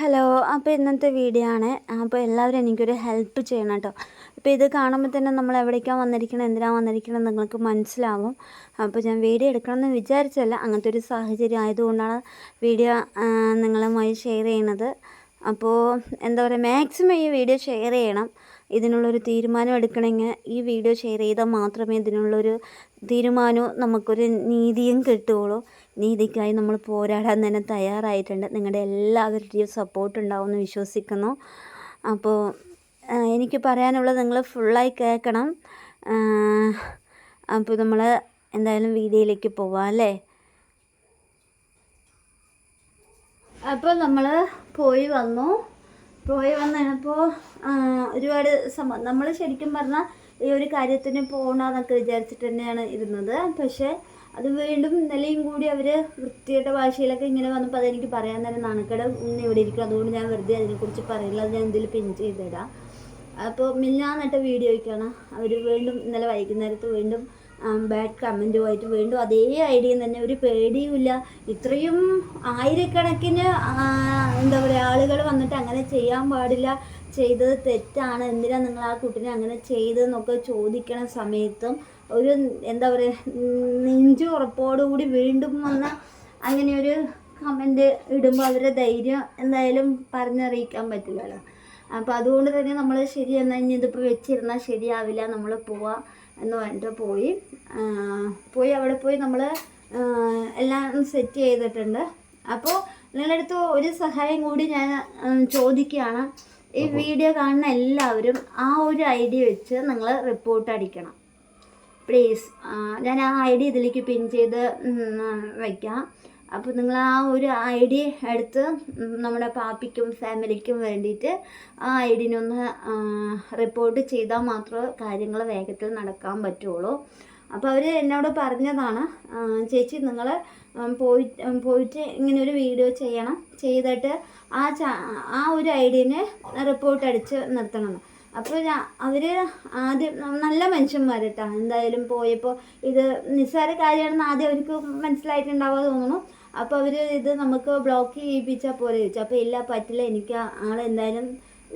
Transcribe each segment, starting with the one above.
Hello അപ്പോൾ ഇന്നത്തെ video ആണ്. അപ്പോൾ എല്ലാവരും എനിക്കൊരു ഹെൽപ്പ് ചെയ്യണം കേട്ടോ അപ്പോൾ ഇത് കാണുമ്പോൾ തന്നെ നമ്മൾ എവിടേക്കാണ് വന്നിരിക്കണം എന്തിനാണ് വന്നിരിക്കണം നിങ്ങൾക്ക് മനസ്സിലാവും. അപ്പോൾ ഞാൻ വീഡിയോ എടുക്കണമെന്ന് വിചാരിച്ചല്ല അങ്ങനത്തെ ഒരു സാഹചര്യം ആയതുകൊണ്ടാണ് വീഡിയോ നിങ്ങളുമായി ഷെയർ ചെയ്യണത്. അപ്പോൾ എന്താ പറയുക മാക്സിമം ഈ വീഡിയോ ഷെയർ ചെയ്യണം. ഇതിനുള്ളൊരു തീരുമാനം എടുക്കണമെങ്കിൽ ഈ വീഡിയോ ഷെയർ ചെയ്താൽ മാത്രമേ ഇതിനുള്ളൊരു തീരുമാനവും നമുക്കൊരു നീതിയും കിട്ടുകയുള്ളൂ. നീതിക്കായി നമ്മൾ പോരാടാൻ തന്നെ തയ്യാറായിട്ടുണ്ട്. നിങ്ങളുടെ എല്ലാവരുടെയും സപ്പോർട്ട് ഉണ്ടാവുമെന്ന് വിശ്വസിക്കുന്നു. അപ്പോൾ എനിക്ക് പറയാനുള്ളത് നിങ്ങൾ ഫുള്ളായി കേൾക്കണം. അപ്പോൾ നമ്മൾ എന്തായാലും വീഡിയോയിലേക്ക് പോവാം അല്ലേ? അപ്പോൾ നമ്മൾ പോയി വന്നു. പോയി വന്നപ്പോൾ ഒരുപാട് സംഭവം നമ്മൾ ശരിക്കും പറഞ്ഞാൽ ഈ ഒരു കാര്യത്തിന് പോകണമെന്നൊക്കെ വിചാരിച്ചിട്ട് തന്നെയാണ് ഇരുന്നത്. പക്ഷേ അത് വീണ്ടും ഇന്നലെയും കൂടി അവർ വൃത്തിയുടെ ഭാഷയിലൊക്കെ ഇങ്ങനെ വന്നപ്പോൾ അതെനിക്ക് പറയാൻ തന്നെ നാണക്കേട്. ഇന്ന് ഇവിടെ ഇരിക്കും അതുകൊണ്ട് ഞാൻ വെറുതെ അതിനെക്കുറിച്ച് പറയില്ല. അത് ഞാൻ ഇതിൽ പിൻ ചെയ്തിടാം. അപ്പോൾ മില്ലാന്നിട്ട വീഡിയോയ്ക്കാണ് അവർ വീണ്ടും ഇന്നലെ വൈകുന്നേരത്ത് വീണ്ടും ബാഡ് കമന്റുമായിട്ട് വീണ്ടും അതേ ഐഡിയ തന്നെ. ഒരു പേടിയുമില്ല. ഇത്രയും ആയിരക്കണക്കിന് എന്താ പറയുക ആളുകൾ വന്നിട്ട് അങ്ങനെ ചെയ്യാൻ പാടില്ല. ചെയ്തത് തെറ്റാണ്. എന്തിനാണ് നിങ്ങൾ ആ കുട്ടീനെ അങ്ങനെ ചെയ്തതെന്നൊക്കെ ചോദിക്കണ സമയത്തും ഒരു എന്താ പറയുക നെഞ്ചു ഉറപ്പോടുകൂടി വീണ്ടും വന്ന അങ്ങനെ ഒരു കമന്റ് ഇടുമ്പോൾ അവരുടെ ധൈര്യം എന്തായാലും പറഞ്ഞറിയിക്കാൻ പറ്റില്ലല്ലോ. അപ്പോൾ അതുകൊണ്ട് തന്നെ നമ്മൾ ശരി എന്നാൽ ഇനി ഇതിപ്പോൾ വെച്ചിരുന്നാൽ ശരിയാവില്ല നമ്മൾ പോവാ എന്ന് പറഞ്ഞിട്ട് പോയി. പോയി അവിടെ പോയി നമ്മൾ എല്ലാം സെറ്റ് ചെയ്തിട്ടുണ്ട്. അപ്പോൾ നിങ്ങളുടെ അടുത്ത് ഒരു സഹായം കൂടി ഞാൻ ചോദിക്കുകയാണ്. ഈ വീഡിയോ കാണുന്ന എല്ലാവരും ആ ഒരു ഐഡിയ വെച്ച് നിങ്ങൾ റിപ്പോർട്ട് അടിക്കണം. പ്ലീസ് ഞാൻ ആ ഐ ഡി ഇതിലേക്ക് പിൻ ചെയ്ത് വയ്ക്കാം. അപ്പോൾ നിങ്ങൾ ആ ഒരു ഐ ഡി എടുത്ത് നമ്മുടെ പാപ്പിക്കും ഫാമിലിക്കും വേണ്ടിയിട്ട് ആ ഐ ഡിനൊന്ന് റിപ്പോർട്ട് ചെയ്താൽ മാത്രമേ കാര്യങ്ങൾ വേഗത്തിൽ നടക്കാൻ പറ്റുള്ളൂ. അപ്പോൾ അവർ എന്നോട് പറഞ്ഞതാണ് ചേച്ചി നിങ്ങൾ പോയി പോയിട്ട് ഇങ്ങനെ ഒരു വീഡിയോ ചെയ്യണം. ചെയ്തിട്ട് ആ ആ ഒരു ഐ ഡിനെ റിപ്പോർട്ട് അടിച്ച് നിർത്തണം. അപ്പോൾ അവർ അവർ ആദ്യം നല്ല മനുഷ്യന്മാർ കേട്ടോ എന്തായാലും പോയപ്പോൾ ഇത് നിസ്സാര കാര്യമാണെന്ന് ആദ്യം അവർക്ക് മനസ്സിലായിട്ടുണ്ടാവുക തോന്നുന്നു. അപ്പോൾ അവർ ഇത് നമുക്ക് ബ്ലോക്ക് ചെയ്യിപ്പിച്ചാൽ പോലെ ചോദിച്ചു. അപ്പോൾ ഇല്ല പറ്റില്ല എനിക്ക് ആളെന്തായാലും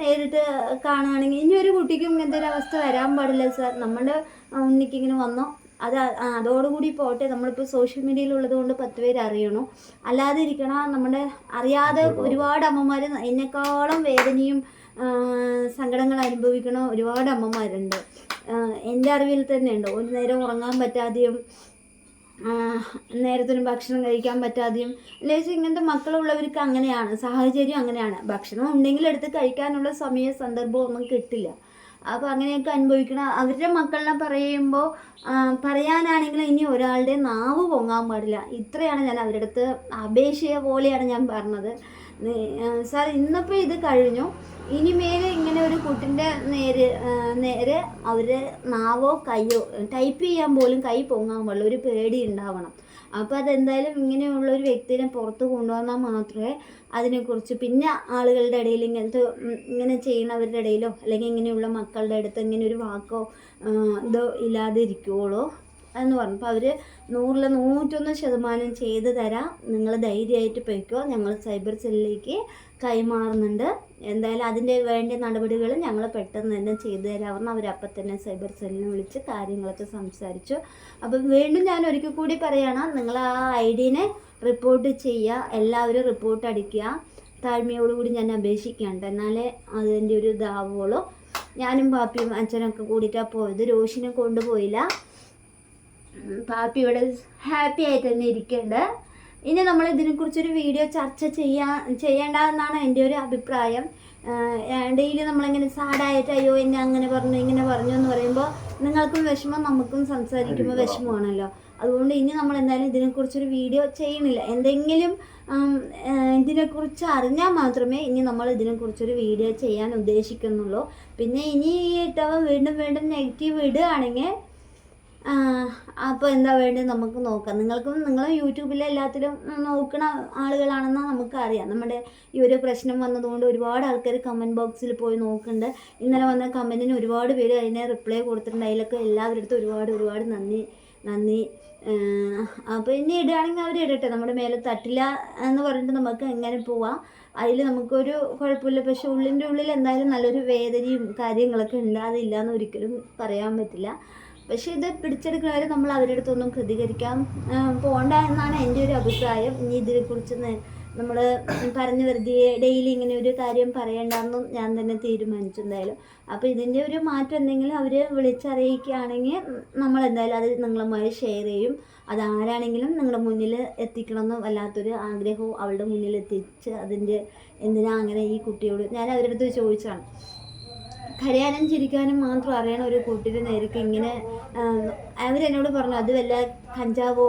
നേരിട്ട് കാണുകയാണെങ്കിൽ ഇനി ഒരു കുട്ടിക്കും ഇങ്ങനത്തെ ഒരു അവസ്ഥ വരാൻ പാടില്ല സാർ. നമ്മുടെ ഉണ്ണിക്ക് ഇങ്ങനെ വന്നോ. അത് അതോടുകൂടി പോട്ടെ. നമ്മളിപ്പോൾ സോഷ്യൽ മീഡിയയിലുള്ളത് കൊണ്ട് പത്ത് പേര് അറിയണു. അല്ലാതെ ഇരിക്കണ നമ്മുടെ അറിയാതെ ഒരുപാട് അമ്മമാർ എന്നെക്കാളും വേദനയും സങ്കടങ്ങൾ അനുഭവിക്കണ ഒരുപാട് അമ്മമാരുണ്ട്. എന്റെ അറിവിൽ തന്നെ ഉണ്ട് ഒരു നേരം ഉറങ്ങാൻ പറ്റാതെയും നേരത്തിന് ഭക്ഷണം കഴിക്കാൻ പറ്റാതെയും അല്ലെങ്കിൽ ഇങ്ങനത്തെ മക്കളുള്ളവർക്ക് അങ്ങനെയാണ് സാഹചര്യം അങ്ങനെയാണ്. ഭക്ഷണം ഉണ്ടെങ്കിൽ എടുത്ത് കഴിക്കാനുള്ള സമയ സന്ദർഭം ഒന്നും കിട്ടില്ല. അപ്പോൾ അങ്ങനെയൊക്കെ അനുഭവിക്കണം അവരുടെ മക്കളെ പറയുമ്പോൾ പറയാനാണെങ്കിൽ ഇനി ഒരാളുടെ നാവ് പൊങ്ങാൻ പാടില്ല. ഇത്രയാണ് ഞാൻ അവരുടെ അടുത്ത് അപേക്ഷയെ പോലെയാണ് ഞാൻ പറഞ്ഞത്. സാർ ഇന്നിപ്പോൾ ഇത് കഴിഞ്ഞു. ഇനിമേലെ ഇങ്ങനെ ഒരു കുട്ടിന്റെ നേര് നേരെ അവർ നാവോ കയ്യോ ടൈപ്പ് ചെയ്യാൻ പോലും കൈ പൊങ്ങാൻ പാടില്ല. ഒരു പേടി ഉണ്ടാവണം. അപ്പോൾ അതെന്തായാലും ഇങ്ങനെയുള്ള ഒരു വ്യക്തിനെ പുറത്ത് കൊണ്ടുവന്നാൽ മാത്രമേ അതിനെക്കുറിച്ച് പിന്നെ ആളുകളുടെ ഇടയിൽ ഇങ്ങനത്തെ ഇങ്ങനെ ചെയ്യുന്നവരുടെ ഇടയിലോ അല്ലെങ്കിൽ ഇങ്ങനെയുള്ള മക്കളുടെ അടുത്ത് ഇങ്ങനെ ഒരു വാക്കോ ഇതോ ഇല്ലാതെ ഇരിക്കുകയുള്ളൂ എന്ന് പറഞ്ഞപ്പോൾ അവർ നൂറിൽ നൂറ്റൊന്ന് ശതമാനം ചെയ്ത് തരാം. നിങ്ങൾ ധൈര്യമായിട്ട് പോയിക്കോ. ഞങ്ങൾ സൈബർ സെല്ലിലേക്ക് കൈമാറുന്നുണ്ട്. എന്തായാലും അതിന്റെ വേണ്ട നടപടികൾ ഞങ്ങൾ പെട്ടെന്ന് തന്നെ ചെയ്തു തരാമെന്ന് അവരപ്പം തന്നെ സൈബർ സെല്ലിനെ വിളിച്ച് കാര്യങ്ങളൊക്കെ സംസാരിച്ചു. അപ്പം വീണ്ടും ഞാൻ ഒരിക്കൽ കൂടി പറയുകയാണ് നിങ്ങൾ ആ ഐ ഡീനെ റിപ്പോർട്ട് ചെയ്യുക എല്ലാവരും റിപ്പോർട്ട് അടിക്കുക. താഴ്മയോടുകൂടി ഞാൻ അപേക്ഷിക്കുകയുണ്ട് എന്നാലേ അതിന്റെ ഒരു ഇതാവുള്ളൂ. ഞാനും പാപ്പിയും അച്ഛനൊക്കെ കൂടിയിട്ടാണ് പോയത്. രോഷിനെ കൊണ്ടുപോയില്ല. പാപ്പി ഇവിടെ ഹാപ്പി ആയിട്ട് തന്നെ ഇരിക്കേണ്ട. ഇനി നമ്മൾ ഇതിനെക്കുറിച്ചൊരു വീഡിയോ ചർച്ച ചെയ്യാ ചെയ്യേണ്ട എന്നാണ് എന്റെ ഒരു അഭിപ്രായം. ഡെയിലി നമ്മളിങ്ങനെ സാഡായിട്ട് അയ്യോ എന്നെ അങ്ങനെ പറഞ്ഞു ഇങ്ങനെ പറഞ്ഞു എന്ന് പറയുമ്പോൾ നിങ്ങൾക്കും വിഷമം നമുക്കും സംസാരിക്കുമ്പോൾ വിഷമമാണല്ലോ. അതുകൊണ്ട് ഇനി നമ്മൾ എന്തായാലും ഇതിനെക്കുറിച്ചൊരു വീഡിയോ ചെയ്യണില്ല എന്തെങ്കിലും ഇതിനെക്കുറിച്ച് അറിഞ്ഞാൽ മാത്രമേ ഇനി നമ്മൾ ഇതിനെക്കുറിച്ചൊരു വീഡിയോ ചെയ്യാൻ ഉദ്ദേശിക്കുന്നുള്ളൂ. പിന്നെ ഇനി ഈ ഇട്ടവ വീണ്ടും വീണ്ടും നെഗറ്റീവ് ഇടുകയാണെങ്കിൽ അപ്പോൾ എന്താ വേണ്ടത് നമുക്ക് നോക്കാം. നിങ്ങൾക്കും നിങ്ങൾ യൂട്യൂബിലെ എല്ലാത്തിലും നോക്കുന്ന ആളുകളാണെന്ന് നമുക്കറിയാം. നമ്മുടെ ഈ ഒരു പ്രശ്നം വന്നതുകൊണ്ട് ഒരുപാട് ആൾക്കാർ കമന്റ് ബോക്സിൽ പോയി നോക്കുന്നുണ്ട്. ഇന്നലെ വന്ന കമന്റിന് ഒരുപാട് പേര് അതിനെ റിപ്ലൈ കൊടുത്തിട്ടുണ്ട്. അതിലൊക്കെ എല്ലാവരുടെ അടുത്തും ഒരുപാട് ഒരുപാട് നന്ദി നന്ദി. അപ്പോൾ ഇനി ഇടുകയാണെങ്കിൽ അവർ ഇടട്ടെ. നമ്മുടെ മേലെ തട്ടില്ല എന്ന് പറഞ്ഞിട്ട് നമുക്ക് എങ്ങനെ പോവാം? അതിൽ നമുക്കൊരു കുഴപ്പമില്ല. പക്ഷെ ഉള്ളിന്റെ ഉള്ളിൽ എന്തായാലും നല്ലൊരു വേദനയും കാര്യങ്ങളൊക്കെ ഉണ്ട് അതില്ല എന്ന് ഒരിക്കലും പറയാൻ പറ്റില്ല. പക്ഷെ ഇത് പിടിച്ചെടുക്കുന്നവർ നമ്മൾ അവരുടെ അടുത്തൊന്നും പ്രതികരിക്കാൻ പോകണ്ട എന്നാണ് എന്റെ ഒരു അഭിപ്രായം. ഇനി ഇതിനെക്കുറിച്ച് നമ്മൾ പറഞ്ഞു വെറുതെ ഡെയിലി ഇങ്ങനെ ഒരു കാര്യം പറയണ്ടെന്നും ഞാൻ തന്നെ തീരുമാനിച്ചു എന്തായാലും. അപ്പോൾ ഇതിന്റെ ഒരു മാറ്റം എന്തെങ്കിലും അവർ വിളിച്ചറിയിക്കുകയാണെങ്കിൽ നമ്മൾ എന്തായാലും അത് നിങ്ങളുമായി ഷെയർ ചെയ്യും. അതാരാണെങ്കിലും നിങ്ങളുടെ മുന്നിൽ എത്തിക്കണമെന്ന് വല്ലാത്തൊരു ആഗ്രഹവും അവളുടെ മുന്നിൽ എത്തിച്ച് അതിന്റെ എന്തിനാ അങ്ങനെ ഈ കുട്ടിയോട് ഞാൻ അവരുടെ അടുത്ത് ചോദിച്ചതാണ്. കരയാനും ചിരിക്കാനും മാത്രം അറിയണ ഒരു കൂട്ടിന് നേരിട്ട് ഇങ്ങനെ അവരെന്നോട് പറഞ്ഞു അത് വല്ല കഞ്ചാവോ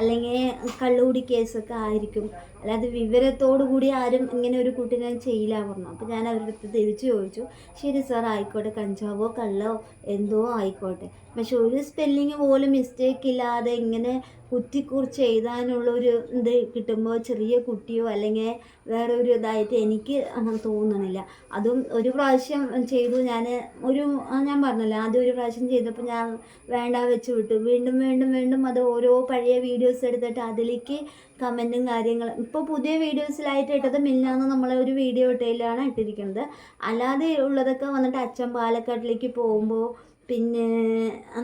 അല്ലെങ്കിൽ കള്ളുകൂടി കേസൊക്കെ ആയിരിക്കും. അല്ലാതെ വിവരത്തോടു കൂടി ആരും ഇങ്ങനെ ഒരു കുട്ടിനെ ചെയ്യില്ല പറഞ്ഞു. അപ്പോൾ ഞാൻ അവരുടെ അടുത്ത് തിരിച്ചു ചോദിച്ചു ശരി സാർ ആയിക്കോട്ടെ കഞ്ചാവോ കള്ളോ എന്തോ ആയിക്കോട്ടെ. പക്ഷെ ഒരു സ്പെല്ലിങ് പോലും മിസ്റ്റേക്ക് ഇല്ലാതെ ഇങ്ങനെ കുത്തിക്കുറിച്ച് എഴുതാനുള്ള ഒരു ഇത് കിട്ടുമ്പോൾ ചെറിയ കുട്ടിയോ അല്ലെങ്കിൽ വേറെ ഒരു ഇതായിട്ട് എനിക്ക് തോന്നണില്ല. അതും ഒരു പ്രാവശ്യം ചെയ്തു ഞാൻ ഒരു ഞാൻ പറഞ്ഞല്ലോ ആദ്യം ഒരു പ്രാവശ്യം ചെയ്തപ്പോൾ ഞാൻ വേണ്ട വെച്ച് വിട്ടു. വീണ്ടും വീണ്ടും വീണ്ടും അത് ഓരോ പഴയ വീഡിയോസ് എടുത്തിട്ട് അതിലേക്ക് കമന്റും കാര്യങ്ങളും ഇപ്പോൾ പുതിയ വീഡിയോസിലായിട്ട് ഇട്ടത് മില്ലാന്ന് നമ്മൾ ഒരു വീഡിയോ ഇട്ടതിലാണ് ഇട്ടിരിക്കുന്നത്. അല്ലാതെ ഉള്ളതൊക്കെ വന്നിട്ട് അച്ഛൻ പാലക്കാട്ടിലേക്ക് പോകുമ്പോൾ പിന്നെ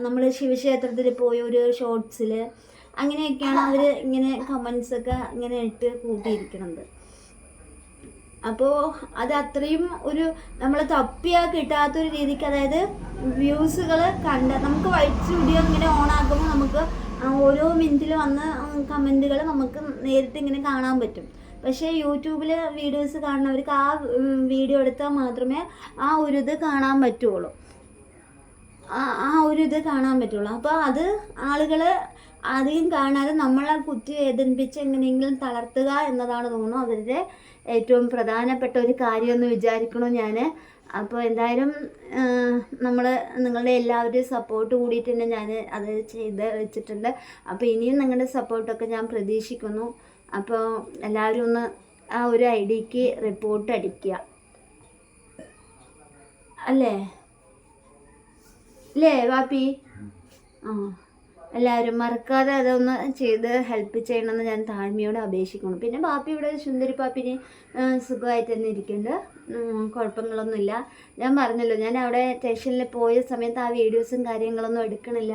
നമ്മൾ ശിവക്ഷേത്രത്തിൽ പോയ ഒരു ഷോർട്സിൽ അങ്ങനെയൊക്കെയാണ് അവർ ഇങ്ങനെ കമൻസ് ഒക്കെ ഇങ്ങനെ ഇട്ട് കൂട്ടിയിരിക്കുന്നത്. അപ്പോൾ അത് അത്രയും ഒരു നമ്മൾ തപ്പിയാൽ കിട്ടാത്തൊരു രീതിക്ക് അതായത് വ്യൂസുകൾ കണ്ട നമുക്ക് വൈറ്റ് വീഡിയോ ഇങ്ങനെ ഓൺ ആക്കുമ്പോൾ നമുക്ക് ഓരോ മിനിറ്റിൽ വന്ന് കമന്റുകൾ നമുക്ക് നേരിട്ട് ഇങ്ങനെ കാണാൻ പറ്റും. പക്ഷേ യൂട്യൂബിൽ വീഡിയോസ് കാണുന്നവർക്ക് ആ വീഡിയോ എടുത്താൽ മാത്രമേ ആ ഒരു ഇത് കാണാൻ പറ്റുള്ളൂ. ആ ഒരു ഇത് കാണാൻ പറ്റുള്ളൂ. അപ്പോൾ അത് ആളുകൾ അധികം കാണാതെ നമ്മളെ കുത്തി വേദനിപ്പിച്ച് എങ്ങനെയെങ്കിലും തളർത്തുക എന്നതാണ് തോന്നുന്നു. അവരുടെ ഏറ്റവും പ്രധാനപ്പെട്ട ഒരു കാര്യമെന്ന് വിചാരിക്കണു ഞാൻ അപ്പോൾ എന്തായാലും നമ്മൾ നിങ്ങളുടെ എല്ലാവരുടെയും സപ്പോർട്ട് കൂടിയിട്ട് തന്നെ ഞാൻ അത് ചെയ്ത് വെച്ചിട്ടുണ്ട്. അപ്പോൾ ഇനിയും നിങ്ങളുടെ സപ്പോർട്ടൊക്കെ ഞാൻ പ്രതീക്ഷിക്കുന്നു. അപ്പോൾ എല്ലാവരും ഒന്ന് ആ ഒരു ഐ ഡിക്ക് റിപ്പോർട്ട് അടിക്കുക. അല്ലേ? അല്ലേ വാപ്പി? ആ. എല്ലാവരും മറക്കാതെ അതൊന്ന് ചെയ്ത് ഹെൽപ്പ് ചെയ്യണമെന്ന് ഞാൻ താഴ്മയോടെ അപേക്ഷിക്കുന്നു. പിന്നെ ബാപ്പി ഇവിടെ സുന്ദരി പാപ്പിന് സുഖമായിട്ട് തന്നെ ഇരിക്കുന്നുണ്ട്. കുഴപ്പങ്ങളൊന്നുമില്ല. ഞാൻ പറഞ്ഞല്ലോ ഞാൻ അവിടെ സ്റ്റേഷനിൽ പോയ സമയത്ത് ആ വീഡിയോസും കാര്യങ്ങളൊന്നും എടുക്കണില്ല.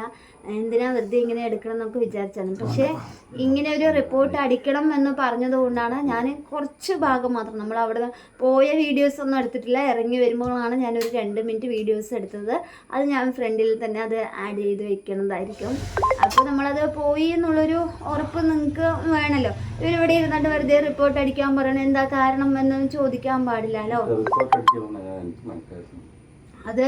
എന്തിനാ വെറുതെ ഇങ്ങനെ എടുക്കണം എന്നൊക്കെ വിചാരിച്ചാണ്. പക്ഷേ ഇങ്ങനെ ഒരു റിപ്പോർട്ട് അടിക്കണം എന്ന് പറഞ്ഞതുകൊണ്ടാണ് ഞാൻ കുറച്ച് ഭാഗം മാത്രം. നമ്മൾ അവിടെ പോയ വീഡിയോസ് ഒന്നും എടുത്തിട്ടില്ല. ഇറങ്ങി വരുമ്പോഴാണ് ഞാനൊരു രണ്ട് മിനിറ്റ് വീഡിയോസ് എടുത്തത്. അത് ഞാൻ ഫ്രണ്ടിൽ തന്നെ അത് ആഡ് ചെയ്ത് വെക്കണതായിരിക്കും. അപ്പോൾ നമ്മളത് പോയി എന്നുള്ളൊരു ഉറപ്പ് നിങ്ങൾക്ക് വേണമല്ലോ ഇവരിവിടെ ഇരുന്നിട്ട് വെറുതെ റിപ്പോർട്ട് അടിക്കാൻ പറയണം എന്താ കാരണം എന്ന് ചോദിക്കാൻ പാടില്ലല്ലോ എനിക്ക് മനസ്സിലായിരുന്നു അത്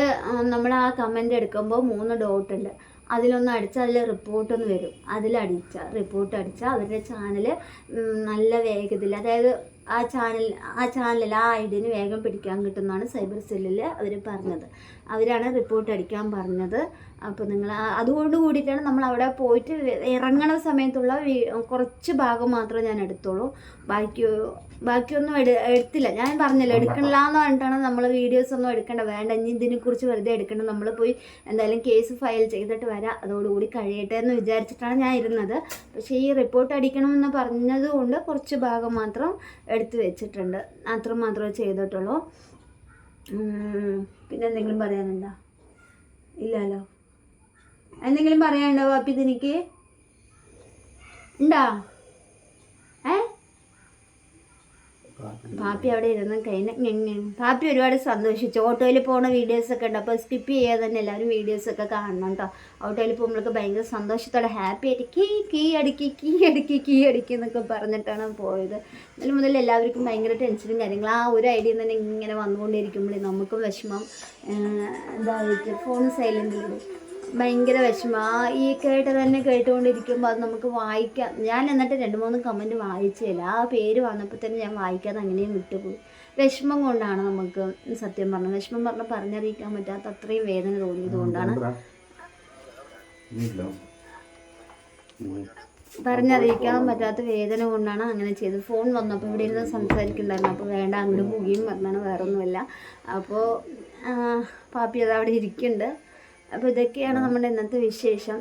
നമ്മൾ ആ കമന്റ് എടുക്കുമ്പോൾ മൂന്ന് ഡോട്ട് ഉണ്ട്. അതിലൊന്ന് അടിച്ചാൽ അതിൽ റിപ്പോർട്ട് ഒന്ന് വരും. അതിലടിച്ച റിപ്പോർട്ട് അടിച്ചാൽ അവരുടെ ചാനൽ നല്ല വേഗത്തിൽ അതായത് ആ ചാനൽ ആ ചാനലിൽ ആ ഐഡിന് വേഗം പിടിക്കാൻ കിട്ടുമെന്നാണ് സൈബർ സെല്ലിൽ അവർ പറഞ്ഞത്. അവരാണ് റിപ്പോർട്ട് അടിക്കാൻ പറഞ്ഞത്. അപ്പോൾ നിങ്ങൾ അതുകൊണ്ട് കൂടിയിട്ടാണ് നമ്മൾ അവിടെ പോയിട്ട് ഇറങ്ങണ സമയത്തുള്ള കുറച്ച് ഭാഗം മാത്രമേ ഞാൻ എടുത്തോളൂ ബാക്കി ബാക്കിയൊന്നും എടു എടുത്തില്ല. ഞാൻ പറഞ്ഞല്ലോ എടുക്കണില്ല എന്ന് പറഞ്ഞിട്ടാണ് നമ്മൾ വീഡിയോസ് ഒന്നും എടുക്കേണ്ട. വേണ്ട ഇനി ഇതിനെക്കുറിച്ച് വെറുതെ എടുക്കേണ്ട. നമ്മൾ പോയി എന്തായാലും കേസ് ഫയൽ ചെയ്തിട്ട് വരാം. അതോടുകൂടി കഴിയട്ടെ എന്ന് വിചാരിച്ചിട്ടാണ് ഞാൻ ഇരുന്നത്. പക്ഷേ ഈ റിപ്പോർട്ട് അടിക്കണമെന്ന് പറഞ്ഞത് കൊണ്ട് കുറച്ച് ഭാഗം മാത്രം എടുത്തു വെച്ചിട്ടുണ്ട്. അത്ര മാത്രമേ ചെയ്തിട്ടുള്ളൂ. പിന്നെ എന്തെങ്കിലും പറയാനുണ്ടോ? ഇല്ലല്ലോ. എന്തെങ്കിലും പറയാനുണ്ടോ പാപ്പി ഇതെനിക്ക്? ഉണ്ടോ? ഏ? പാപ്പി അവിടെ ഇരുന്ന് കഴിഞ്ഞ പാപ്പി ഒരുപാട് സന്തോഷിച്ചു. ഓട്ടോയിൽ പോണ വീഡിയോസൊക്കെ ഉണ്ട്. അപ്പോൾ സ്കിപ്പ് ചെയ്യാതെ തന്നെ എല്ലാവരും വീഡിയോസ് ഒക്കെ കാണണം കേട്ടോ ഓട്ടോയിൽ പോകുമ്പോഴൊക്കെ ഭയങ്കര സന്തോഷത്തോടെ ഹാപ്പി ആയിട്ട് കീ കീ അടിക്കി കീ അടിക്കി കീ അടിക്കി എന്നൊക്കെ പറഞ്ഞിട്ടാണ് പോയത്. അതിന് മുതൽ എല്ലാവർക്കും ഭയങ്കര ടെൻഷനും കാര്യങ്ങളും. ആ ഒരു ഐഡിയ തന്നെ ഇങ്ങനെ വന്നുകൊണ്ടിരിക്കുമ്പോഴേ നമുക്കും വിഷമം ഇതായിട്ട് ഫോൺ സൈലന്റിലിടും ഭയങ്കര വിഷമം. ആ ഈ കേട്ട് തന്നെ കേട്ടുകൊണ്ടിരിക്കുമ്പോൾ അത് നമുക്ക് വായിക്കാം. ഞാൻ എന്നിട്ട് രണ്ട് മൂന്ന് കമന്റ് വായിച്ചില്ല. ആ പേര് വന്നപ്പോൾ തന്നെ ഞാൻ വായിക്കാതെ അങ്ങനെയും വിട്ടുപോയി. വിഷമം കൊണ്ടാണ് നമുക്ക് സത്യം പറഞ്ഞത് വിഷമം പറഞ്ഞ് പറഞ്ഞറിയിക്കാൻ പറ്റാത്ത അത്രയും വേദന തോന്നിയത് കൊണ്ടാണ്. പറഞ്ഞറിയിക്കാൻ പറ്റാത്ത വേദന കൊണ്ടാണ് അങ്ങനെ ചെയ്തത്. ഫോൺ വന്നപ്പോൾ ഇവിടെ ഇരുന്ന് സംസാരിക്കുന്നുണ്ടായിരുന്നു. അപ്പോൾ വേണ്ട അങ്ങോട്ട് പോകുകയും പറഞ്ഞാണ് വേറൊന്നുമില്ല. അപ്പോൾ പാപ്പി അത് അവിടെ ഇരിക്കുന്നുണ്ട്. അപ്പോൾ ഇതൊക്കെയാണ് നമ്മുടെ ഇന്നത്തെ വിശേഷം.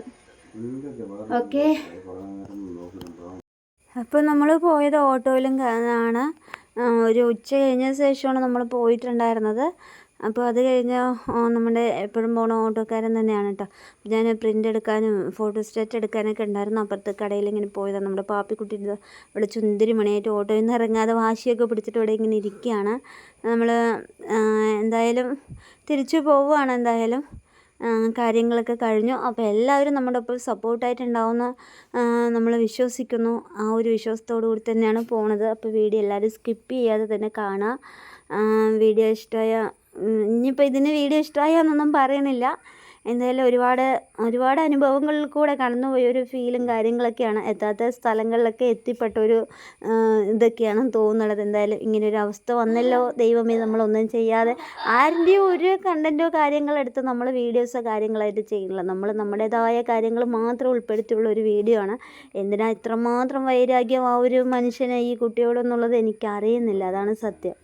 ഓക്കെ. അപ്പോൾ നമ്മൾ പോയത് ഓട്ടോയിലും ആണ് ഒരു ഉച്ച കഴിഞ്ഞ ശേഷമാണ് നമ്മൾ പോയിട്ടുണ്ടായിരുന്നത്. അപ്പോൾ അത് കഴിഞ്ഞ് നമ്മുടെ എപ്പോഴും പോണ ഓട്ടോക്കാരൻ തന്നെയാണ് കേട്ടോ ഞാൻ പ്രിന്റ് എടുക്കാനും ഫോട്ടോ സ്റ്റേറ്റ് എടുക്കാനൊക്കെ ഉണ്ടായിരുന്നു. അപ്പുറത്തെ കടയിൽ ഇങ്ങനെ പോയതാണ് നമ്മുടെ പാപ്പിക്കുട്ടി ഇവിടെ ചുന്തിരി മണിയായിട്ട് ഓട്ടോയിൽ നിന്ന് ഇറങ്ങാതെ വാശിയൊക്കെ പിടിച്ചിട്ട് ഇവിടെ ഇങ്ങനെ ഇരിക്കുകയാണ് നമ്മൾ എന്തായാലും തിരിച്ചു പോവുകയാണ് എന്തായാലും. കാര്യങ്ങളൊക്കെ കഴിഞ്ഞു. അപ്പോൾ എല്ലാവരും നമ്മുടെ ഒപ്പം സപ്പോർട്ടായിട്ടുണ്ടാവുമെന്ന് നമ്മൾ വിശ്വസിക്കുന്നു. ആ ഒരു വിശ്വാസത്തോടു കൂടി തന്നെയാണ് പോണത്. അപ്പോൾ വീഡിയോ എല്ലാവരും സ്കിപ്പ് ചെയ്യാതെ തന്നെ കാണുക വീഡിയോ ഇഷ്ടമായ ഇനിയിപ്പോൾ ഇതിന് വീഡിയോ ഇഷ്ടമായ എന്നൊന്നും പറയണില്ല. എന്തായാലും ഒരുപാട് ഒരുപാട് അനുഭവങ്ങളിൽ കൂടെ കടന്നുപോയ ഒരു ഫീലും കാര്യങ്ങളൊക്കെയാണ്. എത്താത്ത സ്ഥലങ്ങളിലൊക്കെ എത്തിപ്പെട്ട ഒരു ഇതൊക്കെയാണ് തോന്നുന്നത്. എന്തായാലും ഒരു അവസ്ഥ വന്നല്ലോ. ദൈവമേ നമ്മളൊന്നും ചെയ്യാതെ ആരുടെയും ഒരു കണ്ടന്റോ കാര്യങ്ങളെടുത്ത് നമ്മൾ വീഡിയോസോ കാര്യങ്ങളായിട്ട് ചെയ്യില്ല നമ്മൾ നമ്മുടേതായ കാര്യങ്ങൾ മാത്രം ഉൾപ്പെടുത്തിയുള്ള ഒരു വീഡിയോ ആണ്. എന്തിനാ ഇത്രമാത്രം വൈരാഗ്യം ആ ഒരു മനുഷ്യനെ ഈ കുട്ടിയോടെന്നുള്ളത് എനിക്കറിയുന്നില്ല. അതാണ് സത്യം.